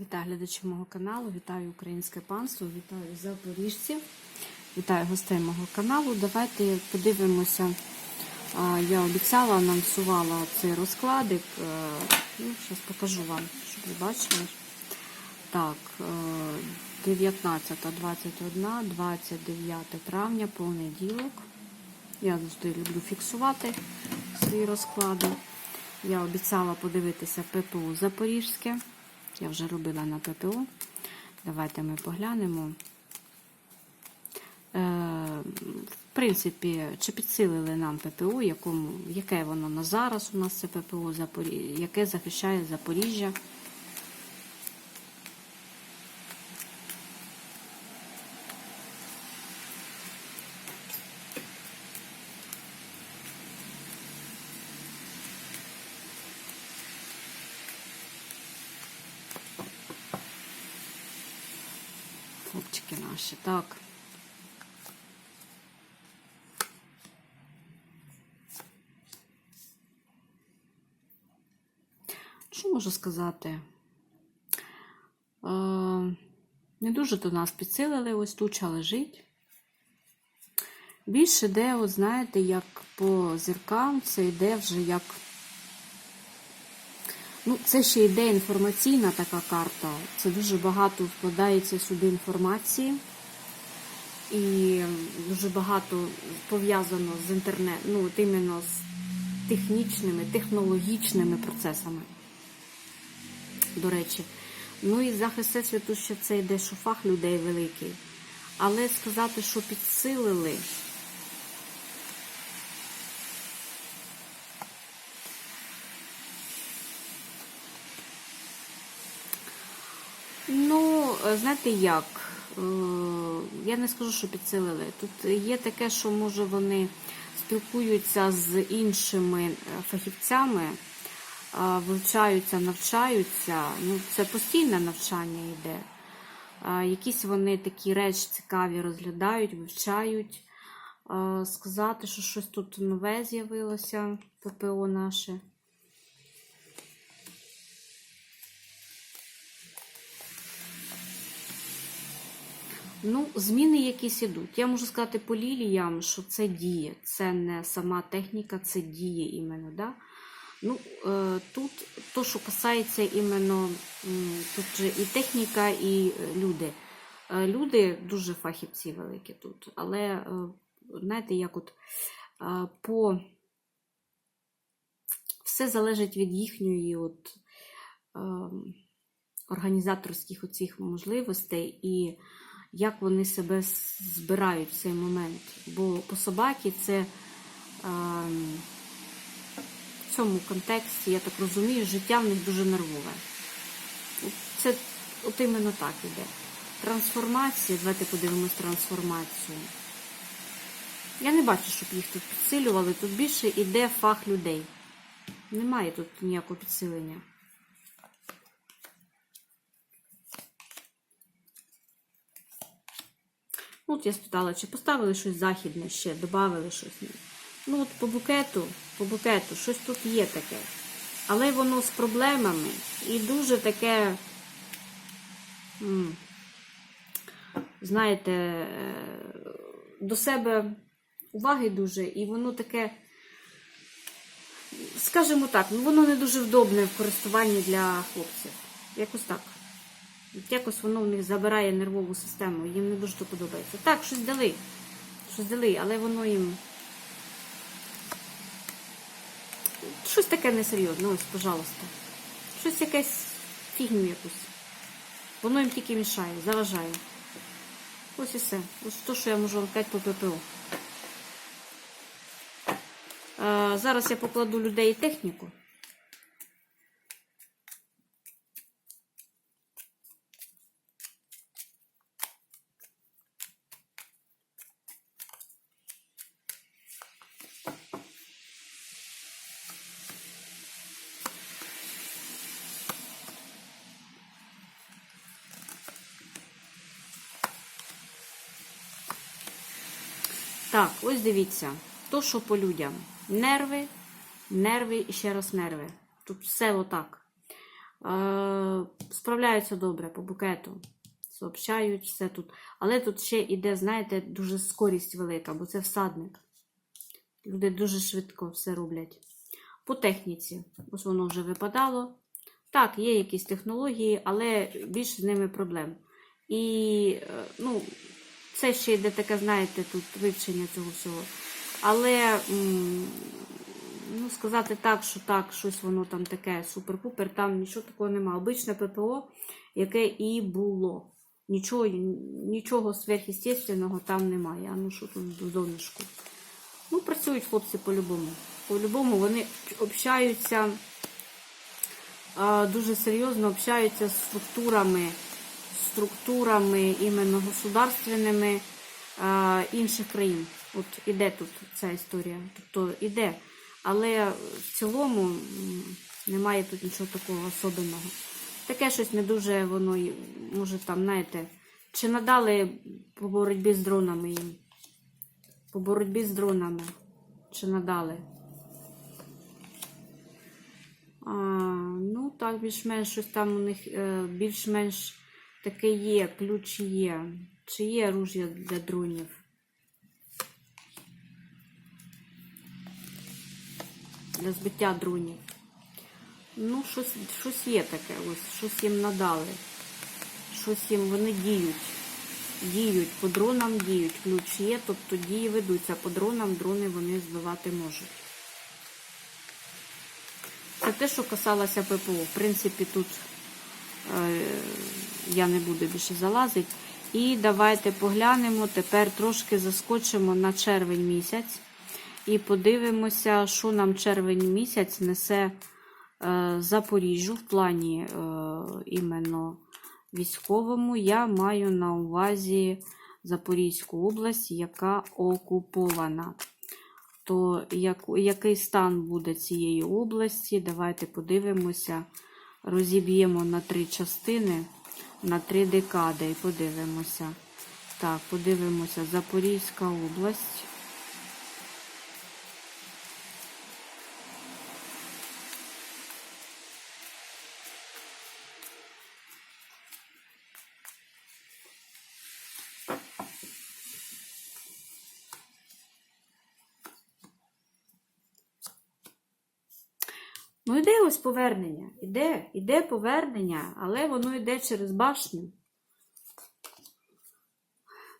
Вітаю глядачів мого каналу, вітаю українське панство, вітаю запоріжців, вітаю гостей мого каналу. Давайте подивимося. Я обіцяла, анонсувала цей розкладик. Е, Ну, Зараз покажу вам, щоб ви бачили. Так, е, 19, 21, 29 травня, понеділок. Я завжди люблю фіксувати свої розклади. Я обіцяла подивитися ППУ Запорізьке. Я вже робила на ППО. Давайте ми поглянемо. Е, в принципі, чи підсилили нам ППО, якому, яке воно на зараз у нас це ППО, яке захищає Запоріжжя. Хлопчики наші, так. Що можу сказати? Е, не дуже до нас підсилили, ось туча лежить. Більше йде, от знаєте, як по зіркам, це йде вже як. Ну, це ще йде інформаційна така карта. Це дуже багато вкладається сюди інформації. І дуже багато пов'язано з інтернетом, ну, от іменно з технічними, технологічними процесами. До речі. Ну і захист Всесвіту ще це йде, що фах людей великий. Але сказати, що підсилили. Ну, знаєте як? Е, Я не скажу, що підсилили. Тут є таке, що може вони спілкуються з іншими фахівцями, е, вивчаються, навчаються. Ну, це постійне навчання йде. Е, Якісь вони такі речі цікаві розглядають, вивчають. Е, Сказати, що щось тут нове з'явилося, ППО наше. Ну, зміни якісь ідуть. Я можу сказати по ліліям, що це діє. Це не сама техніка, це діє іменно. Да? Ну, е, Тут то, що касається іменно тут же і техніка, і е, люди. Е, Люди дуже фахівці великі тут. Але, знаєте, як от по все залежить від їхньої от, е, організаторських оцих можливостей і як вони себе збирають в цей момент. Бо по собаки це е, в цьому контексті, я так розумію, життя в них дуже нервове. Це от іменно так іде. Трансформація, давайте подивимось трансформацію. Я не бачу, щоб їх тут підсилювали. Тут більше йде фах людей. Немає тут ніякого підсилення. Ну, от я спитала, чи поставили щось західне ще, додали щось. Ну, от по букету, по букету, щось тут є таке. Але воно з проблемами і дуже таке, знаєте, е, до себе уваги дуже, і воно таке, скажімо так, ну воно не дуже вдобне в користуванні для хлопців. Якось так. Якось воно в них забирає нервову систему, їм не дуже то подобається. Так, щось дали, щось дали, але воно їм. Щось таке несерйозне, ось, пожалуйста. Щось якесь фігню якусь. Воно їм тільки мішає, заважає. Ось і все. Ось то, що я можу вам сказати по ППО. Е, зараз я покладу людей і техніку. Так, ось дивіться. То, що по людям. Нерви, нерви і ще раз нерви. Тут все отак. Е, справляються добре по букету. Сообщають все тут. Але тут ще іде, знаєте, дуже скорість велика, бо це всадник. Люди дуже швидко все роблять. По техніці, ось воно вже випадало. Так, є якісь технології, але більше з ними проблем. І е, ну, це ще йде таке, знаєте, тут вивчення цього всього. Але ну, сказати так, що так, щось воно там таке супер-пупер, там нічого такого немає. Обичне ППО, яке і було. Нічого, нічого сверхъестественного там немає. А ну що тут в донышку? Ну, працюють хлопці по-любому. По-любому вони общаються дуже серйозно общаються з структурами, структурами іменно государственними а, інших країн. От іде тут ця історія. Тобто іде. Але в цілому немає тут нічого такого особливого. Таке щось не дуже воно, може там, знаєте, чи надали по боротьбі з дронами їм? По боротьбі з дронами. Чи надали? А, ну, так, більш-менш щось там у них е, більш-менш таке є, ключ є. Чи є оружие для дронів? Для збиття дронів. Ну, щось, щось є таке, ось, щось їм надали. Щось їм вони діють. Діють, по дронам діють. Ключ є, тобто дії ведуться. По дронам дрони вони збивати можуть. Це те, що касалося ППО. В принципі, тут е, я не буду більше залазити. І давайте поглянемо, тепер трошки заскочимо на червень місяць. І подивимося, що нам червень місяць несе е, Запоріжжю в плані е, іменно військовому. Я маю на увазі Запорізьку область, яка окупована. То як, який стан буде цієї області? Давайте подивимося. Розіб'ємо на три частини, на три декади і подивимося. Так, подивимося. Запорізька область. Ну, йде ось повернення. Іде, іде повернення, але воно йде через башню.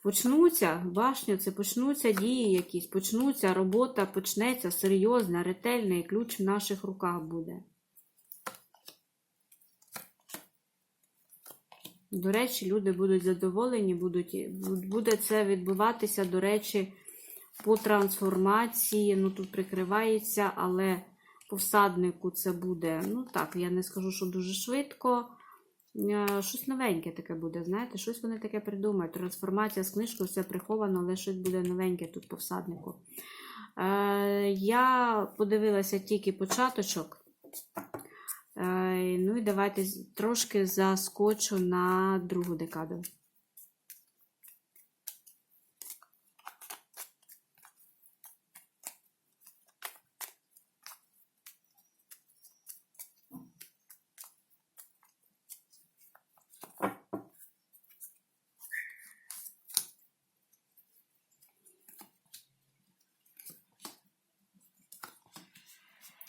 Почнуться башню, це почнуться дії якісь, почнуться, робота почнеться серйозна, ретельна, і ключ в наших руках буде. До речі, люди будуть задоволені, будуть, буде це відбуватися, до речі, по трансформації. Ну, тут прикривається, але по всаднику це буде, ну так, я не скажу, що дуже швидко. Е, Щось новеньке таке буде, знаєте, щось вони таке придумають. Трансформація з книжкою, все приховано, але щось буде новеньке тут по всаднику. Е, я подивилася тільки початочок. Е, ну і давайте трошки заскочу на другу декаду.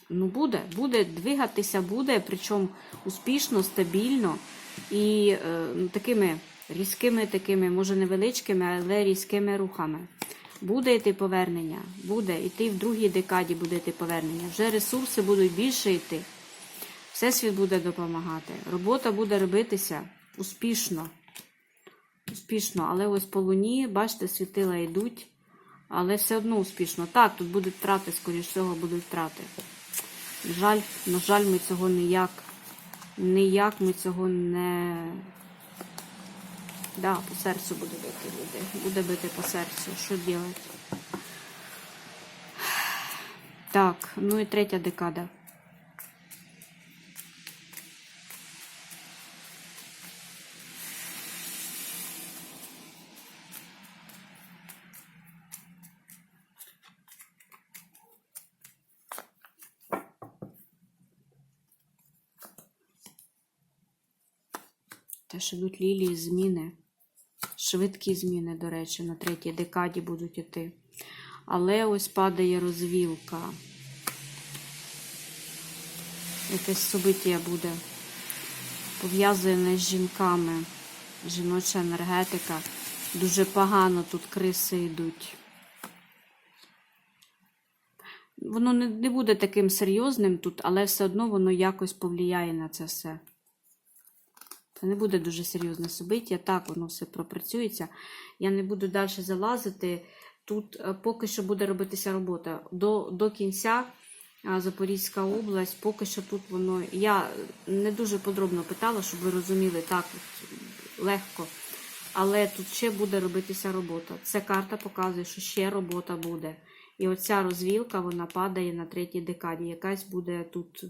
Ну, буде, буде, двигатися буде, причому успішно, стабільно і е, ну, такими різкими, такими, може невеличкими, але різкими рухами. Буде йти повернення, буде йти в другій декаді, буде йти повернення. Вже ресурси будуть більше йти. Всесвіт буде допомагати. Робота буде робитися успішно. Успішно, але ось по луні, бачите, світила йдуть, але все одно успішно. Так, тут будуть втрати, скоріш всього, будуть втрати. Жаль, на жаль, ми цього ніяк, ніяк ми цього не. Да, по серцю буде бити люди. Буде бити по серцю. Що робити? Так, ну і третя декада. Теж ідуть лілії, зміни. Швидкі зміни, до речі, на третій декаді будуть іти. Але ось падає розвілка. Якесь собиття буде. Пов'язане з жінками. Жіноча енергетика. Дуже погано тут криси йдуть. Воно не, буде таким серйозним тут, але все одно воно якось повлияє на це все. Це не буде дуже серйозне собиття. Так, воно все пропрацюється. Я не буду далі залазити. Тут е, поки що буде робитися робота. До, до кінця Запорізька область, поки що тут воно. Я не дуже подробно питала, щоб ви розуміли, так легко. Але тут ще буде робитися робота. Ця карта показує, що ще робота буде. І оця розвілка вона падає на третій декаді. Якась буде тут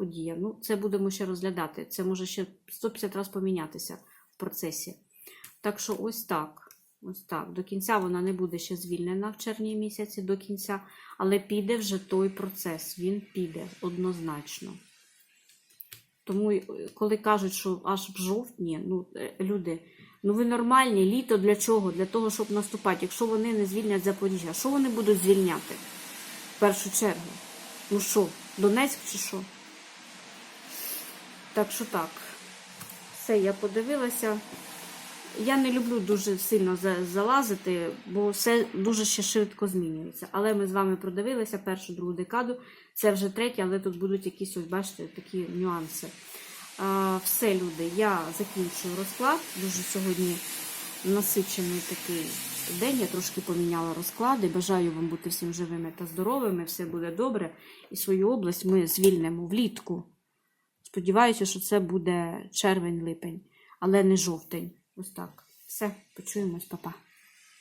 м, подія. Ну, це будемо ще розглядати. Це може ще 150 разів помінятися в процесі. Так що ось так. Ось так. До кінця вона не буде ще звільнена в червні місяці до кінця, але піде вже той процес. Він піде однозначно. Тому, е, коли кажуть, що аж в жовтні, ну, е, люди, ну ви нормальні, літо для чого? Для того, щоб наступати. Якщо вони не звільнять Запоріжжя, що вони будуть звільняти? В першу чергу. Ну що, Донецьк чи що? Так що так. Все, я подивилася. Я не люблю дуже сильно залазити, бо все дуже ще швидко змінюється. Але ми з вами продивилися першу другу декаду. Це вже третя, але тут будуть якісь, ось бачите, такі нюанси. Все, люди, я закінчую розклад. Дуже сьогодні насичений такий день. Я трошки поміняла розклади. Бажаю вам бути всім живими та здоровими. Все буде добре. І свою область ми звільнимо влітку. Сподіваюся, що це буде червень-липень, але не жовтень. Ось так. Все, почуємось, па-па.